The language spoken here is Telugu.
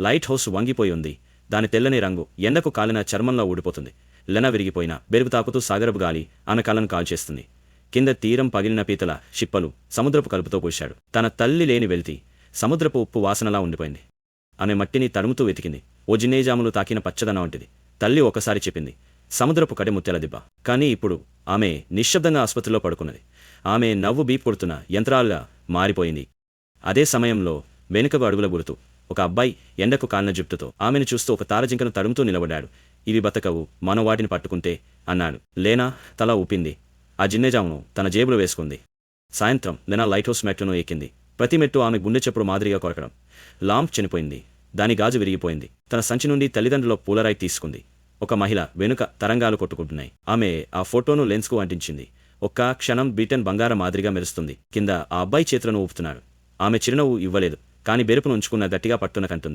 లైట్ హౌస్ వంగిపోయి ఉంది దాని తెల్లని రంగు ఎండకు కాలిన చర్మంలో ఊడిపోతుంది. లెన విరిగిపోయిన బెరుగు తాకుతూ సాగరపు గాలి ఆమె కాల్చేస్తుంది కింద తీరం పగిలిన పీతల షిప్పలు సముద్రపు కలుపుతో పోశాడు తన తల్లి లేని వెళ్తి సముద్రపు ఉప్పు వాసనలా ఉండిపోయింది. ఆమె మట్టిని తడుముతూ వెతికింది. ఓ జిన్నేజాములు తాకిన పచ్చదనం వంటిది. తల్లి ఒకసారి చెప్పింది సముద్రపు కడి ముత్యాల దిబ్బ. కానీ ఇప్పుడు ఆమె నిశ్శబ్దంగా ఆసుపత్రిలో పడుకున్నది. ఆమె నవ్వు బీప్ కొడుతున్న యంత్రాలుగా మారిపోయింది. అదే సమయంలో వెనుకకు అడుగుల గురుతూ ఒక అబ్బాయి ఎండకు కాలిన జుట్టుతో ఆమెను చూస్తూ ఒక తారజింకను తడుముతూ నిలబడ్డాడు. ఇవి బతకవు మనం వాటిని పట్టుకుంటే అన్నాడు. లేనా? తల ఊపింది. ఆ జిన్నెజామును తన జేబులో వేసుకుంది. సాయంత్రం లెనా లైట్ హౌస్ మెట్లను ఎక్కింది. ప్రతి మెట్టు ఆమె గుండె చెప్పుడు మాదిరిగా కొరకడం. లాంప్ చనిపోయింది. దాని గాజు విరిగిపోయింది. తన సంచి నుండి తల్లిదండ్రుల పూలరాయి తీసుకుంది. ఒక మహిళ వెనుక తరంగాలు కొట్టుకుంటున్నాయి. ఆమె ఆ ఫోటోను లెన్స్కు అంటించింది. ఒక్క క్షణం బీటన్ బంగారం మాదిరిగా మెరుస్తుంది. కింద ఆ అబ్బాయి చేతులను ఊపుతున్నాడు. ఆమె చిరునవ్వు ఇవ్వలేదు. కాని బెరుపును ఉంచుకున్న గట్టిగా పట్టున కంటుంది.